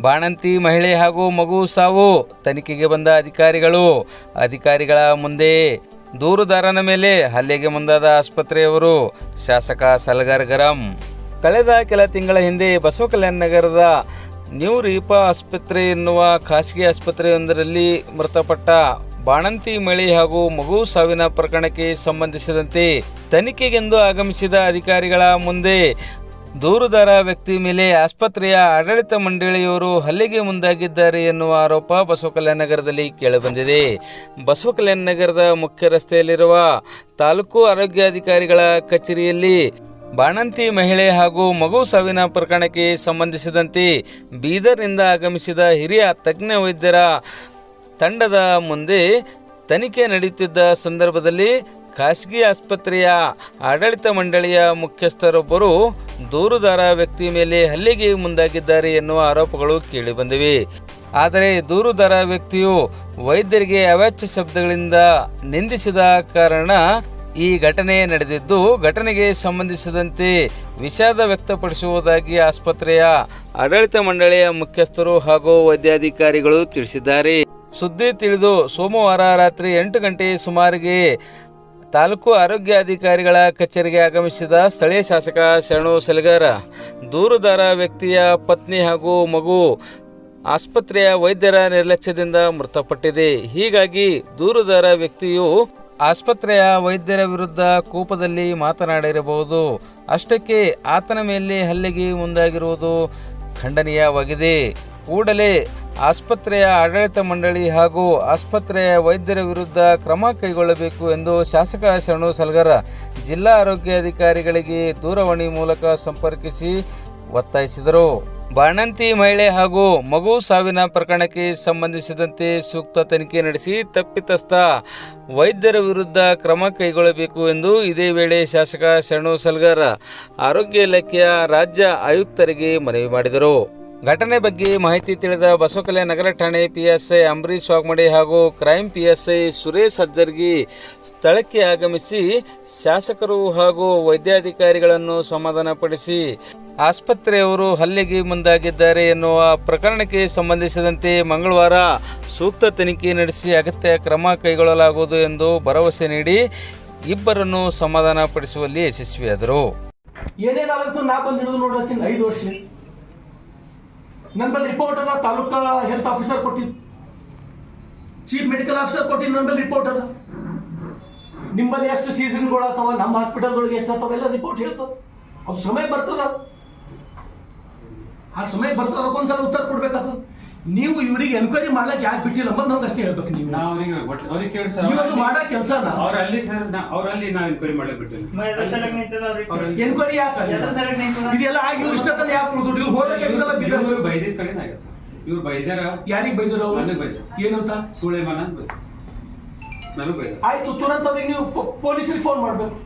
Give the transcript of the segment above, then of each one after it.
ಬಾಣಂತಿ ಮಹಿಳೆ ಹಾಗೂ ಮಗು ಸಾವು. ತನಿಖೆಗೆ ಬಂದ ಅಧಿಕಾರಿಗಳು. ಅಧಿಕಾರಿಗಳ ಮುಂದೆ ದೂರುದಾರನ ಮೇಲೆ ಹಲ್ಲೆಗೆ ಮುಂದಾದ ಆಸ್ಪತ್ರೆಯವರು. ಶಾಸಕ ಸಲಗರ್ ಗರಂ. ಕಳೆದ ಕೆಲ ತಿಂಗಳ ಹಿಂದೆ ಬಸವ ಕಲ್ಯಾಣ ನಗರದ ನ್ಯೂ ರೀಪಾ ಆಸ್ಪತ್ರೆ ಎನ್ನುವ ಖಾಸಗಿ ಆಸ್ಪತ್ರೆಯೊಂದರಲ್ಲಿ ಮೃತಪಟ್ಟ ಬಾಣಂತಿ ಮಳೆ ಹಾಗೂ ಮಗು ಸಾವಿನ ಪ್ರಕರಣಕ್ಕೆ ಸಂಬಂಧಿಸಿದಂತೆ ತನಿಖೆಗೆಂದು ಆಗಮಿಸಿದ ಅಧಿಕಾರಿಗಳ ಮುಂದೆ ದೂರುದಾರ ವ್ಯಕ್ತಿ ಮೇಲೆ ಆಸ್ಪತ್ರೆಯ ಆಡಳಿತ ಮಂಡಳಿಯವರು ಹಲ್ಲೆಗೆ ಮುಂದಾಗಿದ್ದಾರೆ ಎನ್ನುವ ಆರೋಪ ಬಸವಕಲ್ಯಾಣ ನಗರದಲ್ಲಿ ಕೇಳಿಬಂದಿದೆ. ಬಸವ ಕಲ್ಯಾಣ ನಗರದ ಮುಖ್ಯ ರಸ್ತೆಯಲ್ಲಿರುವ ತಾಲೂಕು ಆರೋಗ್ಯಾಧಿಕಾರಿಗಳ ಕಚೇರಿಯಲ್ಲಿ ಬಾಣಂತಿ ಮಹಿಳೆ ಹಾಗೂ ಮಗು ಸಾವಿನ ಪ್ರಕರಣಕ್ಕೆ ಸಂಬಂಧಿಸಿದಂತೆ ಬೀದರ್ನಿಂದ ಆಗಮಿಸಿದ ಹಿರಿಯ ತಜ್ಞ ವೈದ್ಯರ ತಂಡದ ಮುಂದೆ ತನಿಖೆ ನಡೆಯುತ್ತಿದ್ದ ಸಂದರ್ಭದಲ್ಲಿ ಖಾಸಗಿ ಆಸ್ಪತ್ರೆಯ ಆಡಳಿತ ಮಂಡಳಿಯ ಮುಖ್ಯಸ್ಥರೊಬ್ಬರು ದೂರುದಾರ ವ್ಯಕ್ತಿ ಮೇಲೆ ಹಲ್ಲೆಗೆ ಮುಂದಾಗಿದ್ದಾರೆ ಎನ್ನುವ ಆರೋಪಗಳು ಕೇಳಿಬಂದಿವೆ ಆದರೆ ದೂರುದಾರ ವ್ಯಕ್ತಿಯು ವೈದ್ಯರಿಗೆ ಅವಾಚ್ಯ ಶಬ್ದಗಳಿಂದ ನಿಂದಿಸಿದ ಕಾರಣ ಈ ಘಟನೆ ನಡೆದಿದ್ದು, ಘಟನೆಗೆ ಸಂಬಂಧಿಸಿದಂತೆ ವಿಷಾದ ವ್ಯಕ್ತಪಡಿಸುವುದಾಗಿ ಆಸ್ಪತ್ರೆಯ ಆಡಳಿತ ಮಂಡಳಿಯ ಮುಖ್ಯಸ್ಥರು ಹಾಗೂ ವೈದ್ಯಾಧಿಕಾರಿಗಳು ತಿಳಿಸಿದ್ದಾರೆ. ಸುದ್ದಿ ತಿಳಿದು ಸೋಮವಾರ ರಾತ್ರಿ ಎಂಟು ಗಂಟೆ ಸುಮಾರಿಗೆ ತಾಲೂಕು ಆರೋಗ್ಯಾಧಿಕಾರಿಗಳ ಕಚೇರಿಗೆ ಆಗಮಿಸಿದ ಸ್ಥಳೀಯ ಶಾಸಕ ಶರಣು ಸಲಗಾರ. ದೂರುದಾರ ವ್ಯಕ್ತಿಯ ಪತ್ನಿ ಹಾಗೂ ಮಗು ಆಸ್ಪತ್ರೆಯ ವೈದ್ಯರ ನಿರ್ಲಕ್ಷ್ಯದಿಂದ ಮೃತಪಟ್ಟಿದೆ. ಹೀಗಾಗಿ ದೂರುದಾರ ವ್ಯಕ್ತಿಯು ಆಸ್ಪತ್ರೆಯ ವೈದ್ಯರ ವಿರುದ್ಧ ಕೋಪದಲ್ಲಿ ಮಾತನಾಡಿರಬಹುದು. ಅಷ್ಟಕ್ಕೆ ಆತನ ಮೇಲೆ ಹಲ್ಲೆಗೆ ಮುಂದಾಗಿರುವುದು ಖಂಡನೀಯವಾಗಿದೆ. ಕೂಡಲೇ ಆಸ್ಪತ್ರೆಯ ಆಡಳಿತ ಮಂಡಳಿ ಹಾಗೂ ಆಸ್ಪತ್ರೆಯ ವೈದ್ಯರ ವಿರುದ್ಧ ಕ್ರಮ ಕೈಗೊಳ್ಳಬೇಕು ಎಂದು ಶಾಸಕ ಶರಣು ಸಲ್ಗರ ಜಿಲ್ಲಾ ಆರೋಗ್ಯಾಧಿಕಾರಿಗಳಿಗೆ ದೂರವಾಣಿ ಮೂಲಕ ಸಂಪರ್ಕಿಸಿ ಒತ್ತಾಯಿಸಿದರು. ಬಾಣಂತಿ ಮಹಿಳೆ ಹಾಗೂ ಮಗು ಸಾವಿನ ಪ್ರಕರಣಕ್ಕೆ ಸಂಬಂಧಿಸಿದಂತೆ ಸೂಕ್ತ ತನಿಖೆ ನಡೆಸಿ ತಪ್ಪಿತಸ್ಥ ವೈದ್ಯರ ವಿರುದ್ಧ ಕ್ರಮ ಕೈಗೊಳ್ಳಬೇಕು ಎಂದು ಇದೇ ವೇಳೆ ಶಾಸಕ ಶರಣು ಸಲ್ಗರ್ ಆರೋಗ್ಯ ಇಲಾಖೆಯ ರಾಜ್ಯ ಆಯುಕ್ತರಿಗೆ ಮನವಿ ಮಾಡಿದರು. ಘಟನೆ ಬಗ್ಗೆ ಮಾಹಿತಿ ತಿಳಿದ ಬಸವಕಲ್ಯಾಣ ನಗರ ಠಾಣೆ ಪಿಎಸ್ಐ ಅಂಬರೀಶ್ ವಾಗ್ಮಡಿ ಹಾಗೂ ಕ್ರೈಮ್ ಪಿಎಸ್ಐ ಸುರೇಶ್ ಸಜ್ಜರ್ಗಿ ಸ್ಥಳಕ್ಕೆ ಆಗಮಿಸಿ ಶಾಸಕರು ಹಾಗೂ ವೈದ್ಯಾಧಿಕಾರಿಗಳನ್ನು ಸಮಾಧಾನಪಡಿಸಿ ಆಸ್ಪತ್ರೆಯವರು ಹಲ್ಲೆಗೆ ಮುಂದಾಗಿದ್ದಾರೆ ಎನ್ನುವ ಪ್ರಕರಣಕ್ಕೆ ಸಂಬಂಧಿಸಿದಂತೆ ಮಂಗಳವಾರ ಸೂಕ್ತ ತನಿಖೆ ನಡೆಸಿ ಅಗತ್ಯ ಕ್ರಮ ಕೈಗೊಳ್ಳಲಾಗುವುದು ಎಂದು ಭರವಸೆ ನೀಡಿ ಇಬ್ಬರನ್ನು ಸಮಾಧಾನಪಡಿಸುವಲ್ಲಿ ಯಶಸ್ವಿಯಾದರು ಏನೇನಾಗುತ್ತೆ ನಾ ಬಂದು ಹಿಡಿದು ನೋಡ್ಲತ್ತೀನಿ ಐದು ವರ್ಷ ನನ್ನ ಬಲ್ಲಿ ರಿಪೋರ್ಟ್ ಅದ, ತಾಲೂಕಾ ಹೆಲ್ತ್ ಆಫೀಸರ್ ಕೊಟ್ಟಿದ್ದು. ಚೀಫ್ ಮೆಡಿಕಲ್ ಆಫೀಸರ್ ಕೊಟ್ಟಿದ್ದು ನನ್ನ ಬಲ್ಲಿ ರಿಪೋರ್ಟ್ ಅದ. ನಿಮ್ಮಲ್ಲಿ ಎಷ್ಟು ಸೀಸನ್ಗಳು ಅಥವಾ ನಮ್ಮ ಹಾಸ್ಪಿಟಲ್ದೊಳಗೆ ಎಷ್ಟು ಆಗ್ತಾವ, ಎಲ್ಲ ರಿಪೋರ್ಟ್ ಹೇಳ್ತಾವ. ಅವ್ ಸಮಯ ಬರ್ತದ. ಆ ಸಮಯ ಬರ್ತದ, ಅದಕ್ಕೊಂದ್ಸಲ ಉತ್ತರ ಕೊಡ್ಬೇಕಾಗ್ತದ. ನೀವು ಇವರಿಗೆ ಎನ್ಕ್ವೈರಿ ಮಾಡ್ಲಕ್ಕೆ ಯಾಕೆ ಬಿಟ್ಟಿಲ್ಲ ಅಂತ ನಮ್ಗೆ ಅಷ್ಟೇ ಹೇಳ್ಬೇಕು ನೀವು. ನಾವು ಅವ್ರಿಗೆ ಒಟ್- ಅವ್ರಿಗೆ ಕೇಳಿ ಸರ್ ಇವತ್ತು ಮಾಡೋ ಕೆಲಸನ? ಅವ್ರ ಅಲ್ಲಿ ಸರ್ ನಾ- ಅವ್ರ ಅಲ್ಲಿ ನಾ ಎನ್ಕ್ವೈರಿ ಮಾಡ್ಲಿಕ್ಕೆ ಬಿಟ್ಟಿಲ್ಲ ಅವ್ರಲ್ಲಿ- ಎನ್ಕ್ವೈರಿ ಯಾಕೆ ಇದೆಲ್ಲ ಆಗಿ ಇವ್ರು ಇಷ್ಟೊತ್ತಲ್ಲಿ ಯಾಕೆ ಉಳಿದ್ರು ಇವ್ರು ಹೋದ್ರೆ ಇವ್ರು- ಬಿದ್ದವ್ರು. ಇವ್ರು ಬೈದಿದ್ ಕಡೆ ಆಗ್ಯದ ಸರ್. ಇವ್ರು ಬೈದಾರ ಯಾರಿಗೆ ಬೈದ್ರು ಅವ್ರು? ನನಗೆ ಬೈದ್ರು. ಏನಂತ? ಸುಳೇಮಾನ ಅಂತ ಬೈದ್ರು. ನನಗೆ ಬೈದ ಆಯ್ತು ತುರಂತ ಅವ್ರಿಗೆ ನೀವು ಪೊಲೀಸರಿಗೆ ಫೋನ್ ಮಾಡ್ಬೇಕು.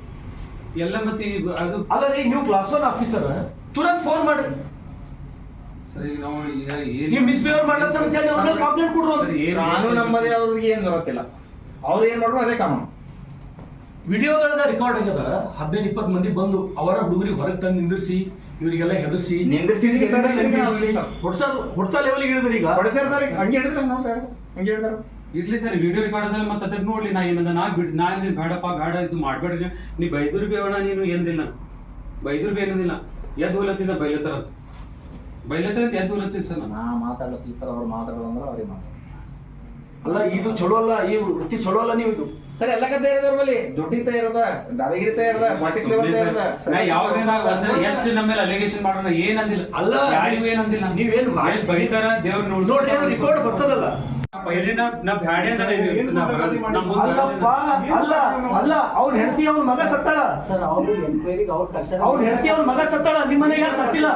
ಎಲ್ಲ ಮತ್ತೆ ಅದು ಅಲ್ಲ ರೀ ನೀವು ಕ್ಲಾಸ್ ಒನ್ ಆಫೀಸರ್ ತುರಂತ ಫೋನ್ ಮಾಡ್ರಿ ಸರ್ ನಾವು ಈಗ ನೀವು ಮಿಸ್ಬಿಹೇವ್ ಅಂತ ಹೇಳಿ ಅವ್ರ ಕಂಪ್ಲೇಂಟ್ ಕೊಡ್ರು ಸರ್ ಏನು ಕಾನೂನು ನಮ್ಮದೇ ಅವ್ರಿಗೆ ಏನು ಗೊತ್ತಿಲ್ಲ. ಅವ್ರು ಏನ್ ಮಾಡ್ರು ಅದೇ ಕಾನೂನು. ವಿಡಿಯೋದೊಳಗ ರೆಕಾರ್ಡ್ ಆಗ್ಯದ ಹದಿನೈದು ಇಪ್ಪತ್ತು ಮಂದಿ ಬಂದು ಅವರ ಹುಡುಗರಿಗೆ ಹೊರಗೆ ತಂದು ನಿಂದಿರಿಸಿ ಇವರಿಗೆಲ್ಲ ಹೆದರ್ಸಿ. ನಿಂದ್ರಿಸಿದ್ದಕ್ಕೆ ಸರ್ ಇದಕ್ಕೆ ನಾವು ಇಲ್ಲ. ಹೊಡ್ಸಲ್ ಹೊಡ್ಸ ಲೆವೆಲ್ಗೆ ಇಳಿದ್ರಿ ಈಗ. ಹೊಡೆದಾರ ಸರ್ ಹಂಗೆ ಹೇಳಿದ್ರೆ ನಾವು ಬೇಡ ಹಂಗೆ ಹೇಳಿದಾರ? ಇರ್ಲಿ ಸರ್ ವಿಡಿಯೋ ರೆಕಾರ್ಡ್ ಅದ್ರಲ್ಲಿ ಮತ್ತೆ ಅದ್ರ ನೋಡ್ಲಿ. ನಾ ಏನದ ನಾ ಬಿಡ್ ನಾ ಏನಿಲ್ಲ ಬೇಡಪ್ಪ ಬೇಡ ಇದು ಮಾಡ್ಬೇಡ್ರಿ. ನೀ ಬೈದ್ರು ಬಿ ಅಣ್ಣ ನೀನು ಎಂದಿಲ್ಲ ಬೈದ್ರು ಬಿ ಏನದಿಲ್ಲ. ಎದ್ದು ಹೋಲತ್ತಿದ್ದ ಬೈಲತ್ತಾರ ಬೈಲತ್ತಾರ ಅಂತ ಎದ್ದು ಹೋಲತ್ತಿದ್ ಸರ್ ನಾ ಮಾತಾಡ್ಲತ್ತೀವಿ ಸರ್ ಅವ್ರು ಮಾತಾಡೋದು ಅಂದ್ರೆ ಅವ್ರಿಗೆ ಮಾತಾಡ ಅಲ್ಲ ಇದು ಚಲೋ ಅಲ್ಲ ಈ ವೃತ್ತಿ ಚಲೋ ಅಲ್ಲ ನೀವು ಇದು? ಸರ್ ಎಲ್ಲ ಕತೆ ಇರೋದ್ರ ಬಲ್ಲಿ ದುಡ್ಡಿತ ಇರದ? ದಾದಾಗಿರಿತ ಇರದ? ಪಾಟಿಸ್ ಲೆವೆಲ್ ಇರದ? ಯಾವಾಗ ಅಂದ್ರೆ ಎಷ್ಟು ನಮ್ಮ ಮೇಲೆ ಅಲಿಗೇಷನ್ ಮಾಡೋಣ ಏನಂದಿಲ್ಲ. ಅಲ್ಲ, ಯಾರಿಗೂ ಏನಂದಿಲ್ಲ. ನೀವೇನು ಮಾಡಿ- ಬೈತಾರ ದೇವ್ರ ನೋಡ್ರಿ ರಿಕಾರ್ಡ್ ಬರ್ತದಲ್ಲ. ಅವ್ನ ಹೆಂಡತಿ ಅವ್ನ ಮಗ ಸತ್ತಾಳ. ಸರ್ ಅವ್ರ ಎನ್ಕ್ವೈರಿಗೆ ಅವ್ರು ಕಳ್ಸ್ಯಾರ. ಅವ್ನ ಹೆಂಡತಿ ಅವ್ನ ಮಗ ಸತ್ತಾಳ. ನಿಮ್ಮನೆ ಯಾರು ಸತ್ತಿಲ್ಲ?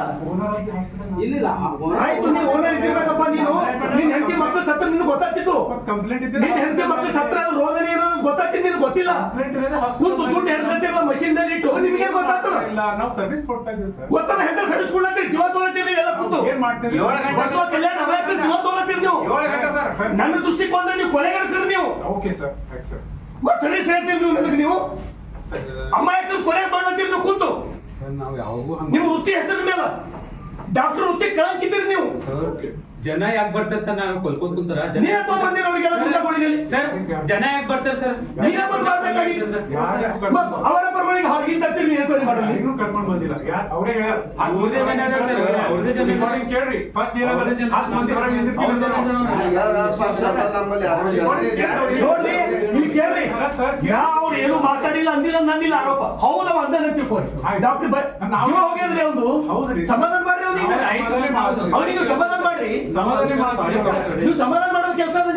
ಇಲ್ಲಿಲ್ಲ. ಆಯ್ತು ನೀವು ಓನರ್ ಇದ್ದಿರ್ಬೇಕಪ್ಪ ನೀನು. ನಿನ್ ಹೆಂಡತಿ ಮಕ್ಕಳು ಸತ್ರ ನಿನ್ಗೆ ಗೊತ್ತಾಗ್ತಿತ್ತು. ಕಂಪ್ಲೇಂಟ್ ನಿನ್ ಹೆಂಡತಿ ಮಕ್ಕಳು ಸತ್ರ ಅದು ರೋಗನೇ ಏನೋ ಗೊತ್ತಾಗ್ತಿತ್ತು ನಿನ್ಗೆ ಗೊತ್ತಿಲ್ಲ. ಕುಂತು ದುಡ್ಡು ಹೆಡ್ಸತ್ತಿರಲ್ಲ ಮಷಿನ್ನಲ್ಲಿ ಇಟ್ಟು ನಿಮಗೆ ಗೊತ್ತಾಗ್ತದ. ಇಲ್ಲ ನಾವು ಸರ್ವಿಸ್ ಕೊಡ್ತಾ ಇದೀವಿ ಸರ್ ಗೊತ್ತದ ಹೆಂಗ ಸರ್ವಿಸ್ ಕೊಡ್ಲತ್ತೀರಿ ಜೀವ ತೊಗೊಳತ್ತೀರಿ ಎಲ್ಲ ಕುಂತು. ಏನ್ ಮಾಡ್ತೀರಿ ಏಳು ಗಂಟೆ ಬಸವ ಕಲ್ಯಾಣ ಅಮಾಯಕರ ಜೀವ ತೊಗೊಳತ್ತೀರಿ ನೀವು. ಏಳು ಗಂಟೆ ಸರ್. ನನ್ನ ದೃಷ್ಟಿಕೋನ ನೀವು ಕೊಲೆಗಾಡ್ತೀರಿ ನೀವು. Okay sir. ಆಯ್ತು ಸರ್. ಮತ್ತೆ ಸರ್ವಿಸ್ ಹೇಳ್ತೀರಿ ನೀವು ನನಗೆ ನೀವು. ಅಮಾಯಕರು ಕೊಲೆ ಮಾಡ್ಲತ್ತೀರಿ ನೀವು ಕುಂತು. ಸರ್ ನಾವು ಯಾವಾಗೂ ನಿಮ್ಮ ವೃತ್ತಿ ಹೆಸರು ಮೇಲೆ. ಡಾಕ್ಟರ್ ಹುತ್ತಿ ಕಳಂಕಿದ್ದೀರಿ ನೀವು. ಜನ ಯಾಕೆ ಬರ್ತಾರೆ ಸರ್? ನಾನು ಕೊಲ್ಕೋತ್ ಕುಂತಾರ. ಜನ ನೀವೇ ಬಂದಿರ ಅವ್ರಿಗೆಲ್ಲ ದುಡ್ಡ ಸರ್ ಜನ ಯಾಕೆ ಬರ್ತಾರೆ ಸರ್? ನೀವೇ ಬರ್ಬೇಕಾಗಿತ್ತು. ಅವರ ಪರವಾಗಿ ತರ್ತೀರಿ ಮಾಡಲಿ ಇನ್ನೂ ಕರ್ಕೊಂಡ್ ಬಂದಿಲ್ಲ. ಯಾರ್ ಅವರೇ ಹೇಳಿ ಅವ್ರದೇ ಜನ ಇದಾರೆ ಸರ್, ಅವ್ರದೇ ಜನ ಇದಾರೆ. ಕೇಳ್ರಿ. ಫಸ್ಟ್ ಅವ್ರದೇ ಜನ ಹತ್ತು ಮಂದಿ ಹೊರಗೆ ನಿಂದಿರ್ತೀವಿ ಅವ್ರದೇ ಜನ ಇದಾರೆ. ಫಸ್ಟ್ ಆಫ್ ನಮ್ಮಲ್ಲಿ ಯಾರು ಜನರೇ ಇಲ್ಲ. ನೋಡ್ರಿ ಇಲ್ಲಿ ಕೇಳ್ರಿ. ಅಲ್ಲ ಸರ್, ಕೇಳಿ. ನಾ ಅವ್ರು ಏನು ಮಾತಾಡಿಲ್ಲ ಅಂದಿಲ್ಲ ನಂದಿಲ್ಲ ಆರೋಪ. ಹೌದು ಅವ ಅಂದನ ತಿಳ್ಕೊಳ್ಳಿ. ಆಯ್ತು. ಡಾಕ್ಟರ್ ನಾವು- ಜೀವ ಹೋಗಿದ್ರಿ ಒಂದು ಹೌದ್ರಿ. ಸಮಾಧಾನ ಮಾಡ್ರಿ ಅವ್ನಿಗೆ. ಅವನಿಗೆ ಸಮಾಧಾನ ಮಾಡ್ರಿ. ಸಮಾಧಾನ ಮಾಡ್ತೀವಿ. ನೀವು ಸಮಾಧಾನ ಮಾಡೋದು ಕೆಲಸ ಅದ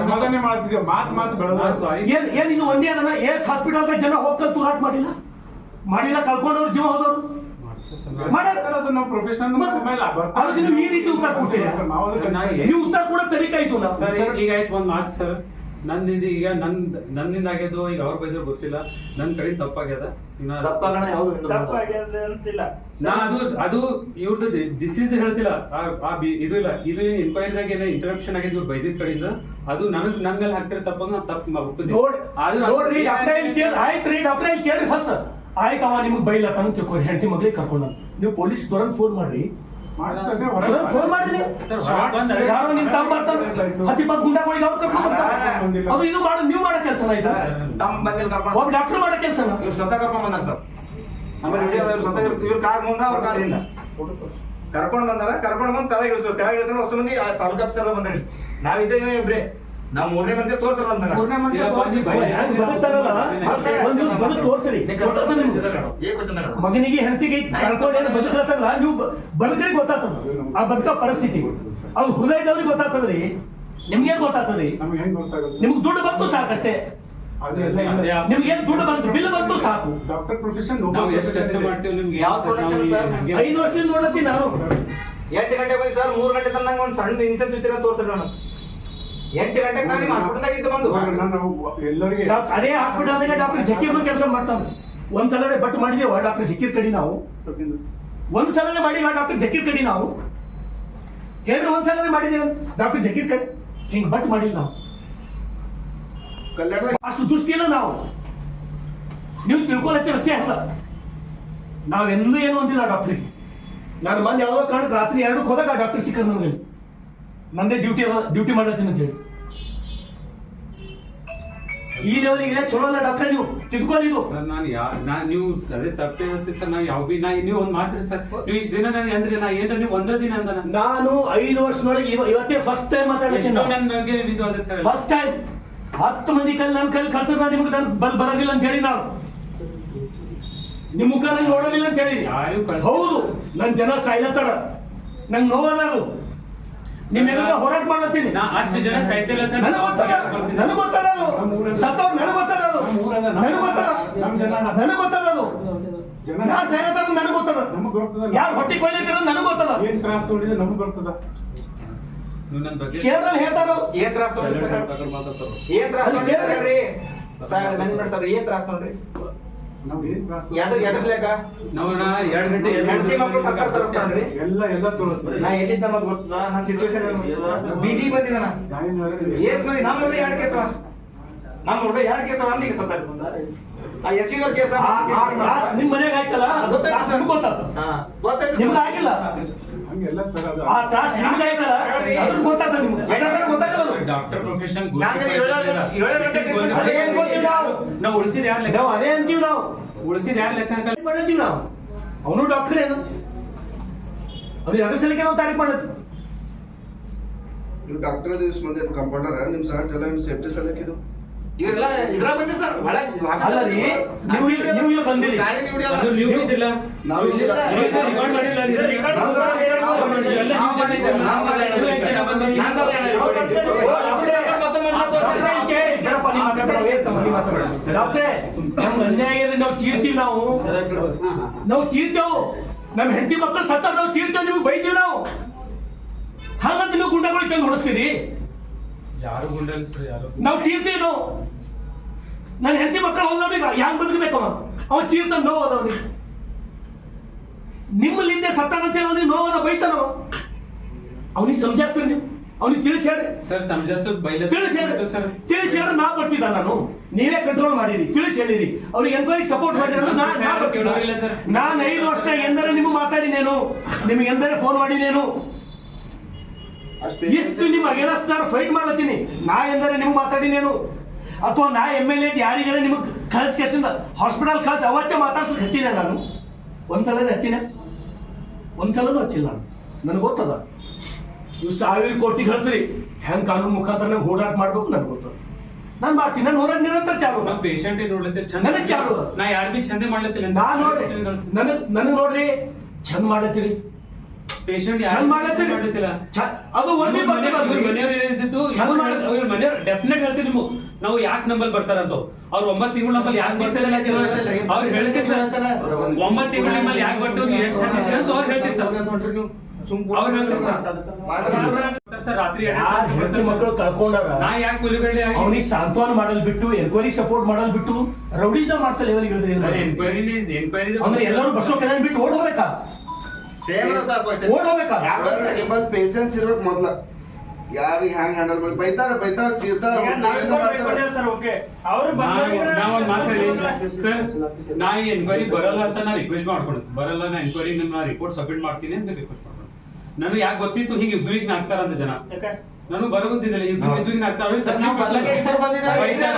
ಸಮಾಧಾನ ಮಾಡ್ತಿದ್ದೆ ಮಾತ್ ಮಾತು ಬೆಳೆದ ಏನ್ ಏನ್ ಇನ್ನು ಒಂದೇ ಅದನ್ನ ಏಸ್ ಹಾಸ್ಪಿಟಲ್ ಜನ ಹೋಗ್ತಾ ತೂರಾಟ ಮಾಡಿಲ್ಲ? ಮಾಡಿಲ್ಲ ಕಳ್ಕೊಂಡವ್ರು ಜೀವ ಹೋದವ್ರು. ಅದು ನಾವು ಪ್ರೊಫೆಷನಲ್ ಅದಕ್ಕೆ ನೀವು ಈ ರೀತಿ ಉತ್ತರ ಕೊಡ್ತೀರಾ? ನಾವು ಅದಕ್ಕೆ ನಾ- ನೀವು ಉತ್ತರ ಕೂಡ ತರೀಕಾ ಇತ್ತು ಸರ್ ಈಗ- ಈಗ ಆಯ್ತು ಒಂದ್ ಮಾತು ಸರ್. ನನ್ನಿಂದ ಈಗ ನನ್ ನನ್ನಿಂದ ಆಗ್ಯದು ಈಗ ಅವ್ರ ಬಗ್ಗೆ ಗೊತ್ತಿಲ್ಲ. ನನ್ ಕಡೆ ತಪ್ಪಾಗ್ಯದ? ಇನ್ನ- ತಪ್ಪಾಗಣ ಯಾವ್ದು ನಾ ಅದು ಅದು ಇವ್ರದ್ದು ಡಿಸೀಸ್ ಹೇಳ್ತಿಲ್ಲ. ಆ- ಆ ಬಿ- ಇದು ಇಲ್ಲ. ಇದು ಏನ್ ಎನ್ಕ್ವೈರಿದಾಗ ಏನೋ ಇಂಟರಪ್ಷನ್ ಆಗಿದ್ದು ಇವ್ರು ಬೈದಿದ್ ಕಡೆಯಿಂದ? ಅದು ನನಗ್ ನನ್ ಮೇಲೆ ಹಾಕ್ತಿರ ತಪ್ಪ ನಾ ತಪ್ಪು ನೋಡ್ರಿ ಡಾಕ್ಟರ್ ಕೇಳಿ ಆಯ್ತು ರೀ ಡಾಕ್ಟರ್ ಕೇಳ್ರಿ ಫಸ್ಟ್ ಆಯ್ತು ಅವ ನಿಮ್ಗೆ ಬೈಲ ತಂದು ತಿಳ್ಕೊರಿ ಹೆಂಡತಿ ಮಗಳಿಗೆ ಕರ್ಕೊಂಡು ನೀವು ಪೊಲೀಸ್ ತುರಂತ ಫೋನ್ ಮಾಡ್ರಿ. ಫೋನ್ ಮಾಡ್ತೀನಿ ಯಾರೋ ನಿಮ್ ತಮ್ಮ ಬರ್ತಾನೆ ಹತ್ತಿ ಇಪ್ಪತ್ತು ಗುಂಡಾಗಳಿಗೆ ಅವ್ರು ಕರ್ಕೊಂಡು ಬರ್ತಾರೆ. ಅದು ಇದು ಮಾಡೋ ನೀವು ಮಾಡೋ ಕೆಲಸನ ಇದು. ತಮ್ಮ ಬಂದಿಲ್ಲ ಕರ್ಕೊಂಡು ಒಬ್ಬ ಡಾಕ್ಟರ್ ಮಾಡೋ ಕೆಲಸ ಇವ್ರು ಸ್ವತಃ ಕರ್ಕೊಂಡ್ ಬಂದಾರ ಸರ್. ನಮ್ಮ ವಿಡಿಯೋ ಸ್ವತಃ ಇವ್ರ- ಇವ್ರ ಕಾರ್ ಮುಂದ ಅವ್ರ ಕಾರ್ ಹಿಂದ ಕರ್ಕೊಂಡ್ ಬಂದಾರ ಕರ್ಕೊಂಡ್ ಬಂದ್ ತಲೆ ಇಳಿಸ್ತಾರೆ. ತಲೆ ಇಳಿಸ್ತಾರೆ ಹೊಸ ಮಂದಿ ಆ ತಾಲೂಕು ಆಫೀಸರ್ ಬಂದ್ರಿ. ನಾವಿದ್ದೇವೆ ಇಬ್ರೆ. ನಾವ್ ಮೂರನೇ ಮನುಷ್ಯ ತೋರ್ತಾರ ನಮ್ ಸಂಗ ಇಲ್ಲಪ್ಪ, ನೀ ಬೈ- ಹೆಂಗ್ ಬದುಕ್ತಾರಲ್ಲ ಒಂದ್ ದಿವ್ಸ ಬದುಕು ತೋರ್ಸ್ರಿ. ಗೊತ್ತಾಗ್ತದೆ ನಿಮ್ಗೆ. ಮಗನಿಗೆ ಹೆಂಡತಿಗೆ ಕಳ್ಕೊಂಡೇನು ಏನು ಬದುಕತ್ತಲ್ಲ ನೀವು ಬದುಕರಿಗೆ ಗೊತ್ತಾಗ್ತದ? ಆ ಬದುಕ ಪರಿಸ್ಥಿತಿ. ಅವ್ರ ಹೃದಯದವ್ರಿಗೆ ಗೊತ್ತಾಗ್ತದ್ರಿ. ನಿಮ್ಗೇನ್ ಗೊತ್ತಾಗ್ತದ್ರಿ? ನಮ್ಗೆ ಹೆಂಗ್ ದುಡ್ಡು ಬಂತು ಸಾಕಷ್ಟೇ ನಿಮ್ಗೆ ಏನ್ ದುಡ್ಡು ಬಂತು? ಬಿಲ್ ಬಂತು ಸಾಕು. ಡಾಕ್ಟರ್ ಪ್ರೊಫೆಷನ್ ನಾವು ಎಷ್ಟು ಕಷ್ಟ ಮಾಡ್ತೀವಿ ನಿಮ್ಗೆ ಯಾವ ಸರ್? ಐದು ವರ್ಷದಿಂದ ನೋಡತ್ತೀನಿ ನಾನು. ಎಂಟು ಗಂಟೆ ಬಂದಿ ಸರ್ ಮೂರ್ ಗಂಟೆ ತಂದಂಗ ಒಂದ್ ಸಣ್ಣ ಇನ್ಸೆನ್ಸ್ ಜೊತೆ ತೋರ್ತಾರೆ ನಾನು. ಎಂಟು ಗಂಟೆಗೆ ನಾನು ನಿಮ್ಮ ಹಾಸ್ಪಿಟಲ್ ಇದ್ದು ಬಂದು. ನಾವು ಎಲ್ಲರಿಗೆ ಡಾಕ್- ಅದೇ ಹಾಸ್ಪಿಟಲ್ ಡಾಕ್ಟರ್ ಜಕೀರ್ನು ಕೆಲಸ ಮಾಡ್ತಾನೆ ಒಂದ್ ಸಲನೇ ಬಟ್ ಮಾಡಿದೇವ ಡಾಕ್ಟರ್ ಜಕೀರ್ ಕಡಿ ನಾವು. ಒಂದ್ ಸಲನೇ ಮಾಡಿವ ಡಾಕ್ಟರ್ ಜಕೀರ್ ಕಡಿ ನಾವು? ಹೇಳ್ರಿ ಒಂದ್ ಸಲನೇ ಮಾಡಿದೇವ ಡಾಕ್ಟರ್ ಜಕೀರ್ ಕಡಿ ಹಿಂಗ್ ಬಟ್ ಮಾಡಿಲ್ಲ ನಾವು. ಕಲ್ಯಾಣದಾಗ ಅಷ್ಟು ದುಷ್ಟಿಲ್ಲ ನಾವು. ನೀವು ತಿಳ್ಕೊಳತ್ತೀರ ಅಷ್ಟೇ ಅಲ್ಲ. ನಾವೆಂದೂ ಏನು ಅಂದಿಲ್ಲ ಡಾಕ್ಟ್ರಿಗೆ. ನಾನು ಮೊನ್ನೆ ಯಾವುದೋ ಕಾರಣಕ್ಕೆ ರಾತ್ರಿ ಎರಡಕ್ಕೆ ಹೋದಾಗ ಡಾಕ್ಟರ್ ಸಿಕ್ಕ ನನಗೆ ನಂದೇ ಡ್ಯೂಟಿ ಅದ ಡ್ಯೂಟಿ ಮಾಡತ್ತೀನಿ ಅಂತ ಹೇಳಿ. ಈ ಲೆವೆಲ್ಗೆ ಚಲೋ ಅಲ್ಲ ಡಾಕ್ಟರ್ ನೀವು? ತಿಳ್ಕೊಳ್ಳಿ ಇದು. ಸರ್ ನಾನು ಯಾ ನಾ ನೀವು ಅದೇ ತಪ್ಪೇ ಅಂತ ಸರ್ ನಾ ಯಾವ ಬಿ ನಾ ನೀವು ಒಂದ್ ಮಾತ್ರಿ ಸರ್. ನೀವು ಇಷ್ಟು ದಿನ ನನಗೆ ಅಂದ್ರೆ ನಾ ಏನ್ರ ನೀವು ಒಂದ್ರ ದಿನ ಅಂದ ನಾನು. ಐದು ವರ್ಷದೊಳಗೆ ಇವ- ಇವತ್ತೇ ಫಸ್ಟ್ ಟೈಮ್ ಮಾತಾಡ್ತೀನಿ ನನ್ನ ಬಗ್ಗೆ ಇದು ಅದೇ ಸರ್. ಫಸ್ಟ್ ಟೈಮ್ ಹತ್ತು ಮಂದಿ ಕಲ್ ನನ್ನ ಕೈಲಿ ಕಳ್ಸೋದ ನಿಮ್ಗೆ ನಾನು ಬಲ್ ಬರೋದಿಲ್ಲ ಅಂತ ಹೇಳಿ ನಾನು. ನಿಮ್ಮ ಮುಖ ನಂಗೆ ನೋಡೋದಿಲ್ಲ ಅಂತ ಹೇಳಿ. ಹೌದು ನನ್ ಜನ ಸಾಯ್ಲತ್ತಾರ. ನಂಗೆ ನೋವದ ಅದು. ನಿಮ್ಮೆಲ್ಲ ಹೋರಾಟ ಮಾಡತ್ತೀನಿ ನಾ ಅಷ್ಟು ಜನ ಸಾಯ್ತಿಲ್ಲ ಸರ್. ನನಗೆ ಗೊತ್ತಾಗ ನನಗೆ ಗೊತ್ತದ ಅದು ಸತ್ತವ್ರು ನನಗೆ ಗೊತ್ತದ ಅದು ನನಗೆ ಗೊತ್ತದ ನಮ್ ಜನ ನನಗೆ ಗೊತ್ತದ ಅದು. ಯಾರು ನನಗೆ ಗೊತ್ತದ. ನಮಗ್ ಗೊತ್ತದ. ಯಾರು ಹೊಟ್ಟಿ ಕೊಯ್ಲತ್ತಿರ ನನಗೆ ಗೊತ್ತದ. ಏನ್ ತ್ರಾಸ ನೋಡಿದ್ರೆ ನಮಗ್ ಬರ್ತದ ನೀವು ನನ್ನ ಬಗ್ಗೆ ಕೇರಳ ಹೇಳ್ತಾರ? ಏನ್ ತ್ರಾಸ್ ಏನ್ ತ್ರಾಸ್ ಕೇಳ್ರಿ. ಸರ್ ಮ್ಯಾನೇಜ್ಮೆಂಟ್ ಸರ್ ಏನ್ ತ್ರಾಸ್ ನೋಡ್ರಿ ಗೊತ್ತದ? ಬೀದಿ ಬಂದಿದ್ದಾನೆ? ಮಂದಿ ನಮ್ಮ ಹುಡುಗ ಎರಡು ಕೇಸವ ನಮ್ಮ ಹುಡುಗ ಎರಡು ಕೇಸ ಅಂತ ಈಗ ಸ್ವಲ್ಪ ಆ ಎಸ್ ಸಿ ಕೇಸ ನಿಮ್ ಮನೆಗೆ ಆಯ್ತಲ್ಲ? ಗೊತ್ತಾಯ್ತು ನಿಮ್ಗೆ ಆಗಿಲ್ಲ ಆ ನಿಮ್ಗೆ ಆಯ್ತಲ್ಲ? ಅದ್ರ ಗೊತ್ತಾಗ್ತದ ನಿಮ್ಗೆ? ಯಾಕಂದ್ರೆ ಗೊತ್ತಾಗಲ್ಲ. ಡಾಕ್ಟರ್ ಪ್ರೊಫೆಷನ್ ನಾವು. ನಾವು ಉಳಿಸಿದ ಯಾರು ಲೆಕ್ಕ ನಾವು ಅದೇ ಅಂತೀವಿ ನಾವು. ಉಳಿಸಿದ ಯಾರು ಲೆಕ್ಕ ನಾವು. ಅವನು ಡಾಕ್ಟರ್ ಏನು? ಅವ್ರಿಗೆ ಅದ್ರ ಸಲಕ್ಕೆ ನಾವು ತಾರೀಫ್ ಮಾಡತ್ತೀವಿ ನೀವು ಡಾಕ್ಟರ್ ದಿವಸ ಮಂದಿ ಕಂಪೌಂಡರ್ ನಿಮ್ ಸಹ ಎಲ್ಲ ಸೇಫ್ಟಿ ಇವರೆಲ್ಲ ಇದ್ರ ಒಳಗೆ ನೀವು ನೀವು ಇಲ್ಲಿ ಬಂದಿರಿ. ಗಾಡಿ ಅದು ನೀವು ಇದ್ದಿಲ್ಲ ನಾವು ಮಾಡಿಲ್ಲ. ಇದು ಮಾಡಿಲ್ಲ. ಎಲ್ಲ ನೀವು. ನಾವು. ನಾನು. ಡಾಕ್ಟ್ರೇ ನಮ್ಗೆ ಅನ್ಯಾಯ ನಾವು ಚೀರ್ತೀವಿ ನಾವು ನಾವು ಚೀರ್ತೇವು ನಮ್ಮ ಹೆಂಡತಿ ಮಕ್ಕಳು ಸತ್ತ ನಾವು ಚೀರ್ತೇವೆ ನಿಮ್ಗೆ ಬೈತೀವಿ ನಾವು ಹಾಗಂತ ನೀವು ಗುಂಡಗಳಿಗೆ ತಂದು ಹೊಡಿಸ್ತೀರಿ ಯಾರು ಗುಂಡಲ್ಲ ಸರ್ ಯಾರು ನಾವು ಚೀರ್ತೀವಿ ನಾವು ನನ್ನ ಹೆಂಡತಿ ಮಕ್ಕಳು ಹೋದ್ ನೋಡಿ ಯಾಕೆ ಬದುಕಬೇಕು ಅವನು? ಅವ ಚೀರ್ತಾನ ನೋವು ಅದ ಅವನಿಗೆ ನಿಮ್ಮಲ್ಲಿಂದೆ ಹೇಳಿ ಅವನಿಗೆ ನೋವದ ಬೈತಾನವ ಅವನಿಗೆ ಸಮಜಾಸ್ತೀರಿ ನೀವು. ಅವನಿಗೆ ತಿಳಿಸಿ ಹೇಳಿ ಸರ್ ಸಂಜಾಸದ್ ಬೈಲ ತಿಳಿಸಿ ಹೇಳಿ ಸರ್. ತಿಳಿಸಿ ಹೇಳ್ರಿ ನಾ ಬರ್ತಿದ್ದ ನಾನು. ನೀವೇ ಕಂಟ್ರೋಲ್ ಮಾಡಿರಿ. ತಿಳಿಸಿ ಹೇಳಿರಿ. ಅವ್ರಿಗೆ ಎನ್ಕ್ವೈರಿ ಸಪೋರ್ಟ್ ಮಾಡಿರಿ ಅಂದ್ರೆ ನಾ ನಾ ಬರ್ತೀನಿ ಸರ್. ನಾನು ಐದು ವರ್ಷ ಎಂದರೆ ನಿಮಗೆ ಮಾತಾಡಿನೇನು ನಿಮಗೆ ಎಂದರೆ ಫೋನ್ ಮಾಡಿನೇನು ಇಷ್ಟು ನಿಮ್ಮ ಅಗೇನಸ್ಟ್ ನಾನು ಫೈಟ್ ಮಾಡ್ಲತ್ತೀನಿ? ನಾ ಎಂದರೆ ನಿಮ್ಗೆ ಮಾತಾಡಿನೇನು ಅಥವಾ ನಾ ಎಂ ಎಲ್ ಎ ಯಾರಿಗಾರ ನಿಮಗೆ ಕಳ್ಸಿ ಕೆಸಿಂದ ಹಾಸ್ಪಿಟಲ್ ಕಳ್ಸಿ ಅವಚ್ಚ ಮಾತಾಡ್ಸಕ್ ಹಚ್ಚಿನ ನಾನು? ಒಂದ್ಸಲ ಹಚ್ಚಿನ? ಒಂದ್ಸಲನೂ ಹಚ್ಚಿಲ್ಲ ನಾನು. ನನಗೆ ಗೊತ್ತದ? ನೀವು ಸಾವಿರ ಕೋಟಿ ಕಳ್ಸ್ರಿ. ಹೆಂಗ್ ಕಾನೂನು ಮುಖಾಂತರ ನಂಗೆ ಹೋರಾಟ ಮಾಡ್ಬೇಕು ನನಗೆ ಗೊತ್ತದ? ನಾನು ಮಾಡ್ತೀನಿ. ನಾನು ಹೋರಾಟ ನಿರಂತರ ಚಾಲು ನಮ್ಮ ಪೇಷಂಟ್ ನೋಡ್ಲತ್ತೆ? ಚಂದ ಚಾಲು. ನಾ ಯಾರು ಬಿ ಚಂದ ಮಾಡ್ಲತ್ತಿಲ್ಲ ನಾನು ನೋಡ್ರಿ. ನನಗೆ ನನಗೆ ನೋಡ್ರಿ. ಚಂದ ಮಾಡತ್ತೀರಿ ಪೇಷಂಟ್ ಯಾರು ಅದು ವರದಿ ಇವ್ರ ಮನೆಯವ್ರು ಬರ್ತಿಲ್ಲ ಇವ್ರ ಡೆಫಿನೆಟ್ ಹೇಳ್ತೀವಿ ನೀವು ನಾವು ಯಾಕೆ ನಂಬಲ್ ಬರ್ತಾರಂತ. ಅವ್ರು ಒಂಬತ್ತು ತಿಂಗಳು ನಂಬಲ್ ಯಾಕೆ ಬರ್ತಾರೆ ಅವ್ರು ಹೇಳ್ತೀವಿ ಸರ್. ಒಂಬತ್ತು ತಿಂಗಳು ನಿಮ್ಮಲ್ಲಿ ಯಾಕೆ ಬರ್ತೀವಿ ನೀವು ಎಷ್ಟು ಚಂದ ಇದ್ದೀರಿ ಅಂತ ಅವ್ರು ಹೇಳ್ತೀವಿ ಸರ್. ಮಕ್ಕಳು ಕಳ್ಕೊಂಡಾರ? ಅವನಿಗೆ ಸಾಂತ್ವನ ಮಾಡಲ್ ಬಿಟ್ಟು ಎನ್ಕ್ವೈರಿ ಸಪೋರ್ಟ್ ಮಾಡಲ್ ಬಿಟ್ಟು ರೌಡಿಸ ಮಾಡ್ಸಲ್ಲ ಲೆವೆಲ್ ಇಳಿದ್ರಿ ಎನ್ಕ್ವೈರಿ ಎನ್ಕ್ವೈರಿ ಅಂದ್ರೆ ಎಲ್ಲರೂ ಬಸ್ಸೋ ಕೆಲ ಬಿಟ್ಟು ಓಡ್ ಹೋಗ್ಬೇಕಾ ಓಡ್ ಹೋಗ್ಬೇಕಾ? ನಿಮ್ಮಲ್ಲಿ ಪೇಷನ್ಸ್ ಇರ್ಬೇಕು ಮೊದ್ಲ. ಯಾರಿಗೆ ಹ್ಯಾಂಗ್ ಹ್ಯಾಂಡಲ್ ಮಾಡಿ ಬೈತಾರ ಬೈತಾರ ಚೀರ್ತಾರ. Sir okay. ಅವರು ನಾ ಒಂದ್ ಮಾತು ಹೇಳಿ. ಸರ್ ನಾ ಈ ಎನ್ಕ್ವೈರಿ ಬರಲ್ಲ ಅಂತ ನಾ ರಿಕ್ವೆಸ್ಟ್ ಮಾಡ್ಕೊಂಡು ಬರಲ್ಲ ನಾ ಎನ್ಕ್ವೈರಿ ನಿಮ್ಮ ರಿಪೋರ್ಟ್ ಸಬ್ಮಿಟ್ ಮಾಡ್ತೀನಿ ಅಂತ ರಿಕ್ವೆಸ್ಟ್ ಮಾಡ್ಕೊಂಡು ನನಗೆ ಯಾಕೆ ಗೊತ್ತಿತ್ತು ಹಿಂಗೆ ಯುದ್ಧವಿಗ್ನ ಆಗ್ತಾರ ಅಂತ ಜನ? ನಾನು ಬರೋ ಗೊತ್ತಿದ್ದಿಲ್ಲ ಯುದ್ಧ ಯುದ್ಧವಿಗ್ನ ಆಗ್ತಾರ ಅವ್ರಿಗೆ ತಕ್ಲೀಫ್ ಬೈತಾರ.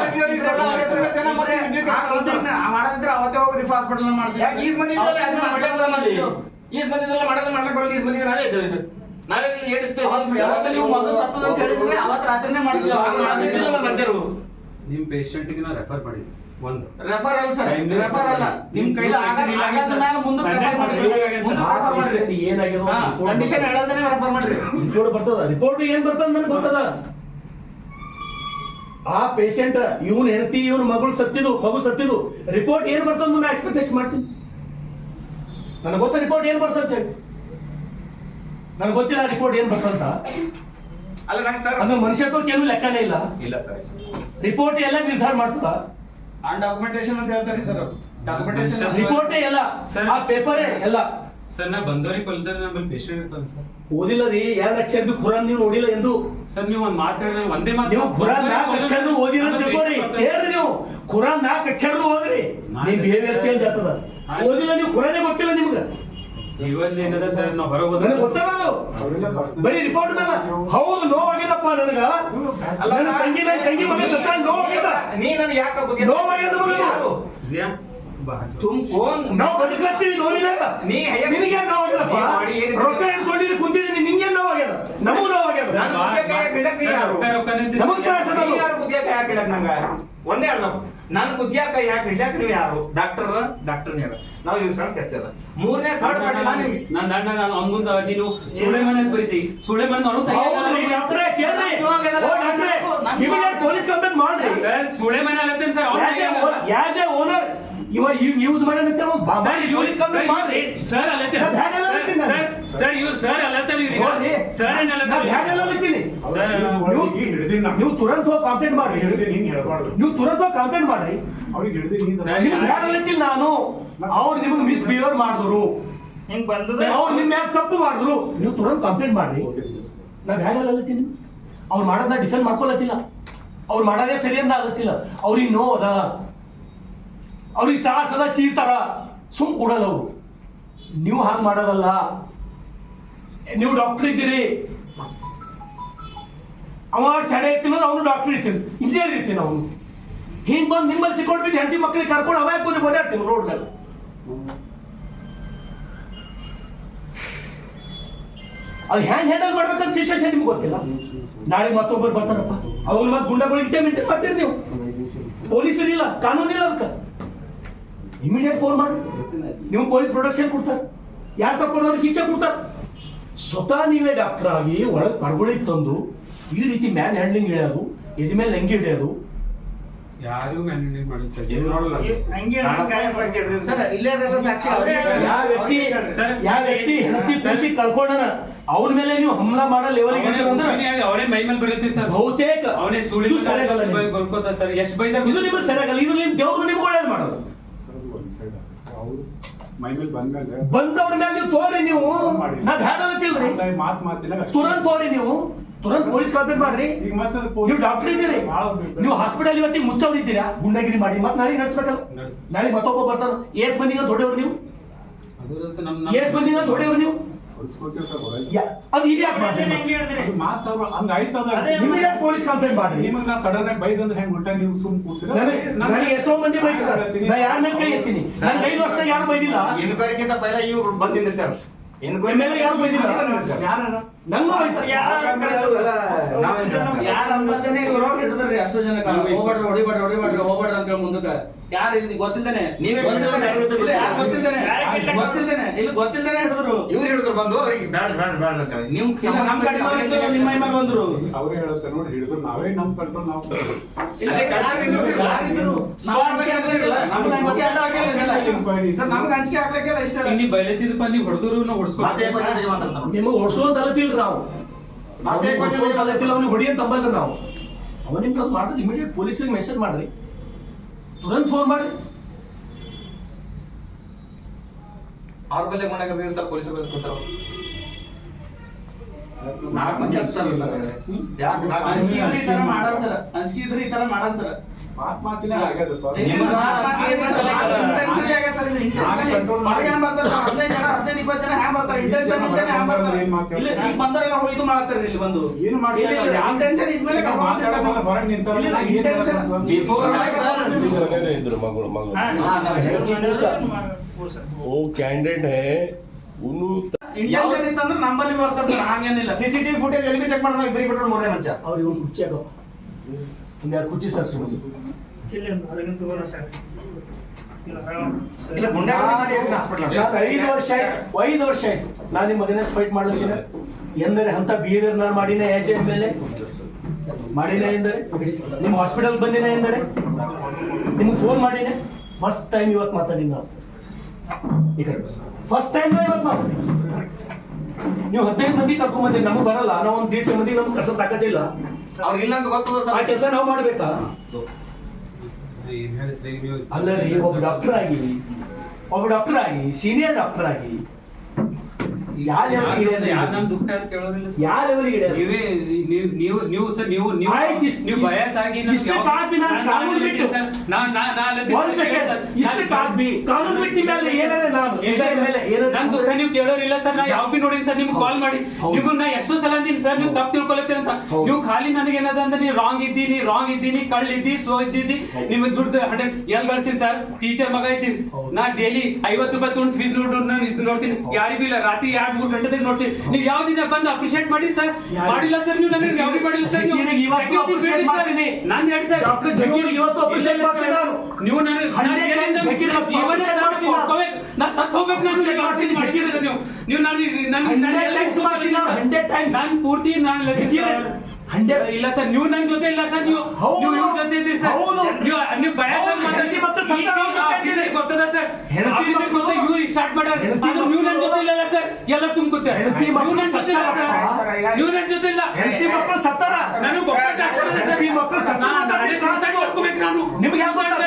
ಮಾಡದಿದ್ರೆ ಅವತ್ತೇ ಹೋಗಿ ರಿಫ್ ಹಾಸ್ಪಿಟಲ್ ಯಾಕೆ ಈಸ್ ಬಂದಿದ್ರಲ್ಲ ಮಾಡೋದ್ ಮಾಡಕ್ ಮಾಡ್ಲಕ್ ಬರಲ್ಲ? ಈಸ್ ಬಂದಿದ್ರೆ ನಾವೇ ಇದ್ದೇವೆ. ನಾವೇ ಏಟ್ ಸ್ಪೇಸ್. ನಿಮ್ ಪೇಷಂಟ್ಗೆ ನಾ ರೆಫರ್ ಮಾಡಿ ಒಂದು. ರೆಫರ್ ಅಲ್ಲ ಸರ್ ರೆಫರ್ ಅಲ್ಲ. ನಿಮ್ ಕೈಲಿ ಆಗಲ್ಲ ಆಗಲ್ಲ ನಾನು ಮುಂದೆ ರೆಫರ್ ಮಾಡ್ತೀನಿ ಮುಂದಕ್ಕೆ ರೆಫರ್ ಮಾಡ್ರಿ ಏನಾಗ್ಯದ ಕಂಡೀಷನ್ ಹೇಳೋದನ್ನೇ ರೆಫರ್ ಮಾಡ್ರಿ ರಿಪೋರ್ಟ್ ಬರ್ತದ? ರಿಪೋರ್ಟ್ ಏನ್ ಬರ್ತದ ನನಗೆ ಗೊತ್ತದ? ಆ ಪೇಷಂಟ್ ಇವನ್ ಹೆಂಡತಿ ಇವನ್ ಮಗಳು ಸತ್ತಿದ್ದು ಮಗು ಸತ್ತಿದ್ದು ರಿಪೋರ್ಟ್ ಏನ್ ಬರ್ತದ ನಾನು ಎಕ್ಸ್ಪೆಕ್ಟೇಷನ್ ಮಾಡ್ತೀನಿ ನನಗೆ ಗೊತ್ತ ರಿಪೋರ್ಟ್ ಏನ್ ಬರ್ತಂತ ಹೇಳಿ. ನನಗೆ ಗೊತ್ತಿಲ್ಲ ರಿಪೋರ್ಟ್ ಏನ್ ಬರ್ತಂತ ಅಲ್ಲ ನಂಗೆ ಸರ್ ಅಂದ್ರೆ ಮನುಷ್ಯತ್ವಕ್ಕೆ ಏನು ಲೆಕ್ಕನೇ ಇಲ್ಲ. ಇಲ್ಲ ಸರ್ ರಿಪೋರ್ಟ್ ಎಲ್ಲ ನಿರ್ಧಾರ ಮಾಡ್ತದ? ಆ ಡಾಕ್ಯುಮೆಂಟೇಶನ್ ಅಂತ ಹೇಳ್ತಾರೆ ಸರ್ ಡಾಕ್ಯುಮೆಂಟೇಶನ್ ರಿಪೋರ್ಟೇ ಎಲ್ಲ ಸರ್. ಆ ಪೇಪರೇ ಎಲ್ಲ. ಸರ್ ನಾ ಬಂದವ್ರಿಗೆ ಕೊಲ್ತಾರೆ ನಮ್ಮಲ್ಲಿ ಪೇಷಂಟ್ ಇರ್ತಾನೆ ಸರ್ ಓದಿಲ್ಲ ರೀ ಎರಡು ಅಕ್ಷರ ಬಿ ಖುರಾನ್ ನೀವು ನೋಡಿಲ್ಲ ಎಂದು ಸರ್ ನೀವು ಒಂದ್ ಮಾತು ಹೇಳಿದ್ರೆ ಒಂದೇ ಮಾತು ನೀವು ಖುರಾನ್ ನಾಲ್ಕು ಅಕ್ಷರ ಓದಿರ ತಿಳ್ಕೊರಿ ಕೇಳ್ರಿ ನೀವು ಖುರಾನ್ ನಾಲ್ಕು ಅಕ್ಷರ ಓದ್ರಿ ನಿಮ್ ಬಿಹೇವಿಯರ್ ಚೇಂಜ್ ಆಗ್ತದ ಓದಿಲ್ಲ ನೀವು ಖುರಾನೇ ಗೊತ್ತಿಲ್ಲ ನಿಮ್ಗೆ ಜೀವನ ಏನದ ಸರ್ ನಾವು ಹೊರಗೆ ಹೋದ್ರೆ ಗೊತ್ತಲ್ಲ ಬರೀ ರಿಪೋರ್ಟ್ ಮೇಲೆ ಹೌದು ನೋವಾಗಿದಪ್ಪ ನನಗ ನನ್ನ ತಂಗಿ ನನ್ನ ತಂಗಿ ಮಗ ಸತ್ತ ನೋವಾಗ್ಯದ ನೀ ನನಗೆ ಯಾಕೆ? ನೋವಾಗ್ಯದ ಮಗ ಜಿಯಾ ತುಮ್ ಕೋನ್ ನಾವು ಬದುಕತ್ತೀವಿ ನೋಡಿಲ್ಲ ನೀ ನಿನಗೆ? ರೊಕ್ಕ ಎಣ್ಕೊಂಡಿದ್ದು ಕುಂತಿದ್ದೀನಿ ನಿಂಗೆ ನೋವಾಗ್ಯದ ನಮಗೂ ನೋವಾಗ್ಯದ ನಾನು ಕುತ್ತಿಗೆ ಕೈ ಬೀಳಕ್ ನೀ ಯಾರು? ರೊಕ್ಕ ರೊಕ್ಕ ನಮಗ್ ತ್ರಾಸ ಯಾರು ಕುತ್ತಿಗೆ ಕೈ ಹಾಕಿ ನಂಗ? ಒಂದೇ ನನ್ ಕುತ್ತಿಗೆ ಯಾಕೆ ಹಾಕಿ ನೀವು ಯಾರು? ಡಾಕ್ಟರ್ ಡಾಕ್ಟರ್ ನೀರ. ನಾವು ಇವ್ರ ಸಣ್ಣ ಚರ್ಚೆ ಅದ ಮೂರನೇ ಥರ್ಡ್ ಪಾರ್ಟಿ ನಾನು ನಿಮ್ಗೆ ನನ್ನ ಅಣ್ಣ ನಾನು ಅಮ್ಮಂದ ಮುಂದೆ ನೀನು ಸುಳೆಮನ್ ಅಂತ ಬರೀತಿ ಸುಳೆಮನ್ ಇಮಿಡಿಯೇಟ್ ಪೊಲೀಸ್ ಕಂಪ್ಲೇಂಟ್ ಮಾಡ್ರಿ. ಸರ್ ಸುಳೆಮನ್ ಆಗತ್ತೇನೆ ಸರ್ ಯಾಸ್ ಎ ಓನರ್. ಇವ ಯೂಸ್ ಮಾಡಂತ ಸರ್ ಮಾಡ್ರಿ. ಸರ್ ಅಲ್ಲತ್ತೆ ನಾನ್ ನಾನು? ಸರ್ ಸರ್ ಇವ್ರು ಸರ್ ಸರ್ ನಾನ್ ಸರ್ ನಾನು. ನೀವು ತುರಂತ ಹೋಗಿ ಕಂಪ್ಲೇಂಟ್ ಮಾಡ್ರಿ. ಹಿಡ್ದು ನೀನ್ ಹೇಳ್ಬಾರ್ದು. ನೀವು ತುರಂತ ಹೋಗಿ ಕಂಪ್ಲೇಂಟ್ ಮಾಡ್ರಿ. ಅವ್ರಿಗೆ ನೀನ್ ಸರಿ. ನಿಮ್ಗೆ ನಾನು. ಅವ್ರು ನಿಮಗೆ ಮಿಸ್ ಮಿಸ್ಬಿಹೇವ್ ಮಾಡಿದ್ರು. ಹಿಂಗ್ ಬಂದು ಅವ್ರು ನಿಮ್ಮ ಮ್ಯಾಲ್ ತಪ್ಪು ಮಾಡಿದ್ರು. ನೀವು ತುರಂತ ಕಂಪ್ಲೇಂಟ್ ಮಾಡ್ರಿ. ನಾವು ಹ್ಯಾಂಗ್ ಅಲ್ಲತ್ತೀನಿ ಅವ್ರು ಮಾಡೋದನ್ನ ಡಿಫೆಂಡ್ ಮಾಡ್ಕೊಳತ್ತಿಲ್ಲ. ಅವ್ರು ಮಾಡೋದೇ ಸರಿ ಅಂತ ಆಗತ್ತಿಲ್ಲ. ಅವ್ರಿಗೆ ನೋದ ಅವ್ರಿಗೆ ತಾಸದ ಅದ ಚೀರ್ತಾರ ಸುಮ್ ಕೊಡಲ್ಲ ಅವರು. ನೀವು ಹಾಗೆ ಮಾಡೋದಲ್ಲ. ನೀವು ಡಾಕ್ಟರ್ ಇದ್ದೀರಿ. ಅವ ಚಡೆ ಇರ್ತೀನಿ ಅವನು ಡಾಕ್ಟರ್ ಇರ್ತೀನಿ. ಇಂಜಿನಿಯರ್ ಇರ್ತೀನಿ ಅವನು. ಹಿಂಗೆ ಬಂದು ನಿಮ್ಮಲ್ಲಿ ಸಿಕ್ಕೊಂಡ್ಬಿಟ್ಟು ಹೆಂಡತಿ ಮಕ್ಕಳಿಗೆ ಕರ್ಕೊಂಡು ಅವೇ ಯಾಕೆ ಓಡಾಡ್ತೀನಿ ರೋಡ್ ಮೇಲೆ ಅದು ಹ್ಯಾಂಗ್ ಹ್ಯಾಂಡಲ್ ಮಾಡ್ಬೇಕಂತ ಸಿಚುವೇಶನ್ ನಿಮ್ಗೆ ಗೊತ್ತಿಲ್ಲ? ನಾಳೆ ಮತ್ತೊಬ್ಬರು ಬರ್ತಾರಪ್ಪ. ಅವ್ರು ಮತ್ತೆ ಗುಂಡಗಳಿಗೆ ಮೇಂಟೈನ್ ಮಾಡ್ತೀರಿ ನೀವು. ಪೊಲೀಸರು ಇಲ್ಲ ಕಾನೂನು ಇಲ್ಲ ಅದಕ್ಕೆ. ಇಮಿಡಿಯೇಟ್ ಫೋನ್ ಮಾಡಿ. ನಿಮ್ಮ ಪೊಲೀಸ್ ಪ್ರೊಟೆಕ್ಷನ್ ಕೊಡ್ತಾರೆ. ಯಾರು ತಪ್ಪಿದವ್ರಿಗೆ ಶಿಕ್ಷೆ ಕೊಡ್ತಾರೆ. ಸ್ವತಃ ನೀವೇ ಡಾಕ್ಟರ್ ಆಗಿ ಒಳಗೆ ಪಡ್ಗೊಳಿಗೆ ತಂದು ಈ ರೀತಿ ಮ್ಯಾನ್ ಹ್ಯಾಂಡ್ಲಿಂಗ್ ಇಳಿಯೋದು ಎದ ಮೇಲೆ ಲಂಗಿ ಹಿಡಿಯೋದು ಯಾರಿಗೂ ಮ್ಯಾನೇಜ್ ಮಾಡಿಲ್ಲ ಸರ್. ಇದು ನೋಡಲ್ಲ. ಹಂಗೆ ನಾನು ಹಂಗೆ ಹಿಡ್ದಿದ್ದೀನಿ. ಸರ್ ಇಲ್ಲೇ ಇರಲ್ಲ ಸಾಕ್ಷಿ ಅವರೇ ಯಾವ ವ್ಯಕ್ತಿ ಸರ್, ಯಾವ ವ್ಯಕ್ತಿ ಹೆಂಡತಿ ಕಳ್ಕೊಂಡನ ಅವನ ಮೇಲೆ ನೀವು ಹಮ್ಲಾ ಮಾಡೋ ಲೆವೆಲ್ಗೆ ಅಂದ್ರೆ ಅವರೇ ಮೈ ಮೇಲೆ ಬರೀತೀವಿ ಸರ್. ಬಹುತೇಕ. ಅವನೇ ಸುಳಿ ಇದು ಸರಿಯಾಗಲ್ಲ ನಿಮ್ಗೆ. ಬರ್ಕೋತ ಸರ್. ಎಷ್ಟು ಬೈದಾರ ಇದು ನಿಮ್ಗೆ ಸರಿಯಾಗಲ್ಲ ಇದು ನಿಮ್ ದೇವ್ರು ನಿಮ್ಗೆ ಒಳ್ಳೇದು ಮಾಡೋದು. ಅವ್ರು ಮೈ ಮೇಲೆ ಬಂದ್ಮೇಲೆ ಬಂದವ್ರ ಮೇಲೆ ನೀವು ತೋರಿ ನೀವು. ನಾ ಬ್ಯಾಡ ಅಂತಿಲ್ರಿ ಮಾತು ಮಾತಿಲ್ಲ ತುರಂತ ತೋರಿ ನೀವು. ತುರಂತ ಪೊಲೀಸ್ ಕಂಪ್ಲೇಂಟ್ ಮಾಡ್ರಿ. ಈಗ ಮತ್ತೆ ನೀವು ಡಾಕ್ಟರ್ ಇದ್ದೀರಿ. ನೀವು ಹಾಸ್ಪಿಟಲ್ ಇವತ್ತಿ ಮುಚ್ಚವ್ರು ಇದ್ದೀರಾ? ಗುಂಡಗಿರಿ ಮಾಡಿ. ಮತ್ತೆ ನಾಳೆ ನಡೆಸ್ಬೇಕಲ್ಲ. ನಾಳೆ ಮತ್ತೊಬ್ಬ ಬರ್ತಾರ ಏಸ್ ಮಂದಿಗೆ ದೊಡ್ಡವ್ರು ನೀವು? ಅದು ಸರ್ ನಮ್ಮ ಏಸ್ ಮಂದಿಗೆ ದೊಡ್ಡವ್ರು ನೀವು? ಅದು ಹಂಗ್ ಆಯ್ತದ? ಇಮಿಡಿಯೇಟ್ ಪೊಲೀಸ್ ಕಂಪ್ಲೇಂಟ್ ಮಾಡ್ರಿ? ನಿಮಗ್ ನಾ ಸಡನ್ ಆಗಿ ಬೈದಂದ್ರೆ ಹೆಂಗ್ ಉಲ್ಟಾ ನೀವು ಸುಮ್ ಕೂತೀರ? ನನಗೆ ಎಷ್ಟೋ ಮಂದಿ ಬೈತಾರೆ ನಾ ಯಾರ ಮೇಲೆ ಕೈ ಎತ್ತೀನಿ? ನನ್ನ ಐದು ವರ್ಷದಾಗ ಯಾರು ಬೈದಿಲ್ಲ? ಇನ್ಕ್ವೈರಿಗಿಂತ ಪೈಲ ಇವ್ರು ಬಂದಿದ್ದೆ ಸರ್. ಎಮ್ಮೆಲ್ಲೆ ಯಾರು ಬೈದಿಲ್ಲ? ನಂಗೂ ಬೈತಾರೆ ಯಾರ ಅಂಬಾಸನೆ ಇವ್ರು ಹಿಡಿದ್ರಿ ಅಷ್ಟು ಜನ ಹೋಗ್ಬೇಡ್ರಿ ಹೊಡಿಬೇಡ್ರಿ ಹೊಡಿಬೇಡ್ರಿ ಹೋಗ್ಬೇಡ್ರಿ ಅಂತ ಹೇಳಿ ಮುಂದಕ್ಕೆ. ಯಾರು ಇಲ್ಲಿ ಗೊತ್ತಿಲ್ದೇನೆ? ನೀವೇ ಗೊತ್ತಿಲ್ದೇನೆ? ಗೊತ್ತಿಲ್ದೇನೆ. ಇಲ್ಲ, ಯಾರ್ ಗೊತ್ತಿಲ್ದೇನೆ? ಗೊತ್ತಿಲ್ದೇನೆ? ಇಲ್ಲಿ ಗೊತ್ತಿಲ್ದೇನೆ ಹಿಡಿದ್ರು ಇವ್ರು ಹಿಡಿದು ಬಂದು ಅವ್ರಿಗೆ ಬ್ಯಾಡ ಬ್ಯಾಡ ಬ್ಯಾಡ ಅಂತ ಹೇಳಿ. ನಿಮ್ ಕಡೆ ನಿಮ್ಮ ಮೈ ಬಂದ್ರು. ಅವ್ರೇ ಹೇಳ್ತಾರೆ ನೋಡಿ ಹಿಡಿದ್ರು. ನಾವೇ ನಮ್ ಕಂಟ್ರೋಲ್ ನಾವು. ನಮ್ಗ್ ಇಷ್ಟ ನೀವು ಬೈಲತ್ತಿದಪ್ಪ ನೀವು ಹೊಡೆದ್ರು ಮಾತಾಡ್ತಾನೆ ಅಲತಿಲ್ರಿ ನಾವು ಅವ್ನಿಗೆ ಹೊಡಿ ಅಂತ ಅಂಬಲ್ಲ ನಾವು. ಅವ ನಿಮ್ಗೆ ಅದು ಮಾಡಿದ್ರೆ ಇಮಿಡಿಯೇಟ್ ಪೊಲೀಸಿಗೆ ಮೆಸೇಜ್ ಮಾಡ್ರಿ. ತುರಂತ ಫೋನ್ ಮಾಡ್ರಿ. ಅವ್ರ ಮೇಲೆ ಗುಂಡಾಗಿರ್ತೀವಿ ಸರ್ ಪೊಲೀಸರು ಕೂತಾರ. ನಾಲ್ಕು ಮಂದಿ ಅಕ್ಷರ ಸರ್ ಯಾಕೆ ನಾಲ್ಕು ಅಂಜಿಕೆ ಇದ್ರೆ ಈ ತರ ಮಂದಿ ಮಾಡಲ್ಲ ಸರ್ ಅಂಜಿಕೆ ಇದ್ರೆ ಈ ತರ ಮಾಡಲ್ಲ ಸರ್ ಮಾತ್ ಮಾತಿಲ್ಲ ಆಗ್ಯದ ಸ್ವಲ್ಪ. ನಿಮ್ಮ ಮಾತ್ ಮಾತ್ ಏನ್ ಮಾಡ್ತಾರೆ? intentionally ಆಗ್ಯದ ಸರ್ ಇದು, intentionally. ಹೊರಗೆ ಹ್ಯಾಂಗ್ ಬರ್ತಾರೆ ಸರ್? ಹದಿನೈದು ಜನ ಹದಿನೈದು ಇಪ್ಪತ್ತು ಜನ ಹ್ಯಾಂಗ್ ಬರ್ತಾರೆ ಇಂಟೆನ್ಷನ್ ಇದ್ದೇನೆ ಹ್ಯಾಂಗ್ ಬರ್ತಾರೆ ಏನ್ ಮಾತಾಡ್ತಾರೆ? ಇಲ್ಲಿ ಈಗ ಬಂದವರೆಲ್ಲ ಇದು ಮಾಡ್ತಾರೆ ಇಲ್ಲಿ ಬಂದು ಏನು ಮಾಡ್ತಾ ಇಲ್ಲ? ಯಾವ- ಇಂಟೆನ್ಷನ್ ಇದ್ಮೇಲೆ ಈಗ ಮಾತಾಡೋದು ಹೊರಗೆ ನಿಂತವ್ರಲ್ಲ, ಇಲ್ಲ, ಏನ್ intention- ಮಾಡೋದು? Before ಸರ್ इधर मगल मगल हाँ, ना, वो कैंडिडेट है उन्हों ಇಂಟೆನ್ಷನ್ ಇತ್ತಂದ್ರೆ ನಂಬಲ್ಲಿ ಬರ್ತಾರೆ ಸರ್ ಹಂಗೇನಿಲ್ಲ. ಸಿಸಿಟಿವಿ ಫುಟೇಜ್ ಎಲ್ಲಿ ಚೆಕ್ ಮಾಡೋಣ ಇಬ್ಬರಿ ಬಿಟ್ರು ಮೂರನೇ ಮನುಷ್ಯ. ಅವ್ರು ಒಂದು ಕುರ್ಚಿ ಹಾಕಪ್ಪ ಒಂದೆರಡು ಕುರ್ಚಿ ಸರ್. ಸಿಗೋದು ಇಲ್ಲ ಗುಂಡಾಗಿರಿ ಮಾಡಿ ಹಾಸ್ಪಿಟಲ್ ಐದು ವರ್ಷ ಆಯ್ತು. ಐದು ವರ್ಷ ಆಯ್ತು. ನಾನು ನಿಮ್ಮ ಮಗನೇ ಫೈಟ್ ಮಾಡ್ಲಿಕ್ಕೆ ಎಂದರೆ ಅಂತ ಬಿಹೇವಿಯರ್ ನಾನು ಮಾಡಿನ ಆಸ್ ಮೇಲೆ ಮಾಡಿನ ಎಂದರೆ? ನಿಮ್ಮ ಹಾಸ್ಪಿಟಲ್ ಬಂದಿನ ಎಂದರೆ? ನಿಮ್ಗೆ ಫೋನ್ ಮಾಡಿನ? ಫಸ್ಟ್ ಟೈಮ್ ಇವತ್ತು ಮಾತಾಡಿ ನಾವು ಫಸ್ಟ್ ಟೈಮ್ ಇವತ್ತು ಮಾತಾಡಿ ನೀವು ಹದಿನೈದು ಮಂದಿ ಕರ್ಕೊಂಡ್ ಬಂದಿರಿ ನಮಗೆ ಬರಲ್ಲ. ನಾವು ಒಂದು ದೀಡ್ಸ ಮಂದಿ ನಮ್ಗೆ ಕಳ್ಸೋ ತಾಕತ್ತಿಲ್ಲ. ಅವ್ರಿಗೆ ಇಲ್ಲ ಅಂತ ಗೊತ್ತದ ಆ ಸರ್ ಕೆಲಸ ನಾವು ಮಾಡ್ಬೇಕಾ? ಅಲ್ಲ ರೀ ಒಬ್ಬ ಡಾಕ್ಟರ್ ಆಗಿ ಒಬ್ಬ ಡಾಕ್ಟರ್ ಆಗಿ ಸೀನಿಯರ್ ಡಾಕ್ಟರ್ ಆಗಿ ಯಾವ ಲೆವೆಲ್ ಇಳಿಯೋದು ಯಾರು ನಮ್ ದುಃಖ ಕೇಳೋದಿಲ್ಲ ಸರ್. ಯಾವ ಲೆವೆಲ್ ಇಳಿಯೋದು ನೀವೇ ನೀವು ನೀವು ನೀವು ಸರ್ ನೀವು ನೀವು ಇಷ್ಟೇ ಕಾಪಿ ನಾನು ಕಾನೂನು ನಾನ್ ಬಿಟ್ಟು. ನಾನು ನಾನ್- ಒಂದ್ ಸೆಕೆಂಡ್ ಇಷ್ಟು ಕಾಪಿ ಕಾನೂನು ಬಿಟ್ಟ ಮೇಲೆ ಏನಾದ್ರೆ ನಾನು ಏನ್ ಸರ್, ಮೇಲೆ ಏನಾದ್ರೆ ದುಃಖ ನೀವು ಕೇಳೋರಿಲ್ಲ ಸರ್ ನಾ ಯಾವ ಬಿ ನೋಡಿನಿ ಸರ್ ನಿಮ್ಗೆ ಕಾಲ್ ಮಾಡಿ. ನೀವು ನಾ ಎಷ್ಟೋ ಸಲ ಅಂದಿನಿ ಸರ್ ನೀವು ತಪ್ಪು ತಿಳ್ಕೊಳತ್ತೀರ ಅಂತ. ನೀವು ಖಾಲಿ ನನಗೆ ಏನದ ಅಂದ್ರೆ ನೀವು ರಾಂಗ್ ಇದ್ದೀನಿ ರಾಂಗ್ ಇದ್ದೀನಿ ಕಳ್ಳ ಇದ್ದಿ ಸೋ ಇದ್ದಿದ್ದಿ ನಿಮಗೆ ದುಡ್ಡು ಹಂಡ್ರೆಡ್ ಎಲ್ ಗಳಿಸಿನಿ ಸರ್? ಟೀಚರ್ ಮಗ ಇದ್ದೀನಿ. ನಾ ಡೈಲಿ ಐವತ್ತು ರೂಪಾಯಿ ತುಂಡು ಫೀಸ್ ನೋಡು ನಾನು ಇದು ನೋಡ್ತೀನಿ. ಯಾರಿಗೂ ಇಲ್ಲ. ರಾತ್ರಿ ಎರಡ್ ಮೂರ್ ಗಂಟೆದಾಗ ನೋಡ್ತೀನಿ ನೀವು ಯಾವ ದಿನ ಬಂದು ಅಪ್ರಿಶಿಯೇಟ್ ಮಾಡಿ ಸರ್? ಮಾಡಿಲ್ಲ ಸರ್ ನೀವು ನನಗೆ ಯಾವ ಮಾಡಿಲ್ಲ ಸರ್. ನಾನ್ ಹೇಳಿ ಸರ್ ಇವತ್ತು appreciate ಮಾಡ್ತೀನಿ ನಾನು. ನೀವು ನನಗೆ ನಾನು ಜೀವನ appreciate ಸಾರ್ಥಕ ಮಾಡ್ತೀನಿ. ಮಾಡ್ಕೋಬೇಕು. ನಾ ಸತ್ತು ಹೋಗ್ಬೇಕು ನಾನು ಮಾಡ್ತೀನಿ ಮಾಡ್ತೀನಿ ನೀವು ನೀವು ನಾನು ನಾನು ನಾನು ನಾನು. ನಾನು ಪೂರ್ತಿ ನಾನು ಹಂಡ್ರೆಡ್ ಇಲ್ಲ ಸರ್ ನೀವು ನನ್ನ ಜೊತೆ ಇಲ್ಲ ಸರ್ ನೀವು. ನೀವು ಇವ್ರ ಜೊತೆ ಇದ್ದೀರಿ ಸರ್ ಹೌದು. ನೀವು ನೀವು ಭಯ ಹೌದು, ಹೆಂಡತಿ ಮಕ್ಕಳು ಸತ್ತ ನಾವು ಜೊತೆ ಗೊತ್ತದ ಸರ್ ಹೆಂಡತಿ ಆಫೀಸಿಗೆ ಮಕ್ಕಳು- ಗೊತ್ತ ಇವ್ರು ಸ್ಟಾರ್ಟ್ ಮಾಡ್ಯಾರ ಹೆಂಡತಿ ಅದು ನೀವು ನನ್ನ ಮಕ್ಕಳು- ಜೊತೆ ಇಲ್ಲ ಸರ್ ಎಲ್ಲ ತುಂಬ್ಕೊತ್ತೆ ಹೆಂಡತಿ ನೀವು ಮಕ್ಕಳು ನನ್ನ ಜೊತೆ ಇಲ್ಲ ಸತ್ತಾರ. ಸರ್ ನೀವು ನನ್ನ ಜೊತೆ ಇಲ್ಲ ಹೆಂಡತಿ ಮಕ್ಕಳು ಸತ್ತಾರ ನನಗೆ ಒಬ್ಬಟ್ಟು ನೀ ಇದೆ ಸರ್. ಹೆಂಡತಿ ಮಕ್ಕಳು ಸತ್ತಾರ. ನಾನು ನಾಳೆ ಸಂಸಾರ ಮಾಡ್ಕೋಬೇಕು ನಾನು ನಿಮ್ಗೆ ಗೊತ್ತಾಗ್ತದೆ?